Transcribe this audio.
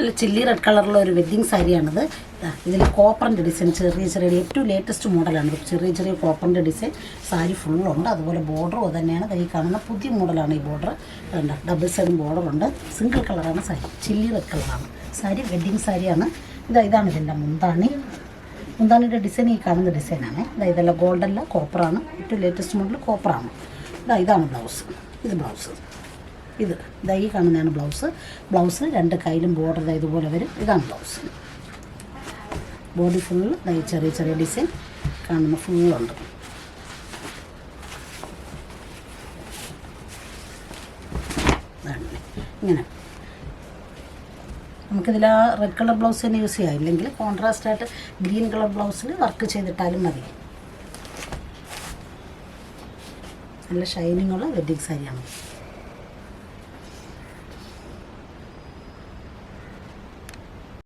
നല്ല chilli red കളറുള്ള ഒരു വെഡ്ഡിങ് സാരിയാണിത് ഇതിൽ കോപ്പറിന്റെ ഡിസൈൻ ചെറിയ ചെറിയ ഏറ്റവും ലേറ്റസ്റ്റ് മോഡലാണ് ചെറിയ ചെറിയ കോപ്പറിന്റെ ഡിസൈൻ സാരി ഫുള്ളുണ്ട് അതുപോലെ ബോർഡറും തന്നെയാണ് ഈ കാണുന്ന പുതിയ മോഡലാണ് ഈ ബോർഡർ കണ്ട? ഡബിൾ സെവൻ ബോർഡറുണ്ട് സിംഗിൾ കളറാണ് സാരി ചില്ലി റെഡ് കളറാണ് സാരി വെഡ്ഡിങ് സാരിയാണ് ഇതാ ഇതാണ് ഇതിന്റെ മുന്താണി. മുന്താണിയുടെ ഡിസൈൻ ഈ കാണുന്ന ഡിസൈനാണ് ഇതാ ഇതെല്ലാം ഗോൾഡല്ല കോപ്പറാണ് ഏറ്റവും ലേറ്റസ്റ്റ് മോഡൽ കോപ്പറാണ് ഇതാ ഇതാണ് ബ്ലൗസ് ഇത് ബ്ലൗസ് ഇത്. ഇതാ ഈ കാണുന്നതാണ് ബ്ലൗസ്. ബ്ലൗസ് രണ്ട് കയ്യിലും ബോർഡർ ഇതുപോലെ വരും. ഇതാണ് ബ്ലൗസ്. ബോഡി ഫുള്ള് ഇതാ ചെറിയ ചെറിയ ഡിസൈൻ കാണുന്ന ഫുള്ളുണ്ട് ഇങ്ങനെ. നമുക്കിതിൽ ആ റെഡ് കളർ ബ്ലൗസ് തന്നെ യൂസ് ചെയ്യാം. ഇല്ലെങ്കിൽ കോൺട്രാസ്റ്റ് ആയിട്ട് ഗ്രീൻ കളർ ബ്ലൗസിൽ വർക്ക് ചെയ്തിട്ടാലും മതി. നല്ല ഷൈനിങ്ങുള്ള വെഡ്ഡിങ് സാരിയാണ്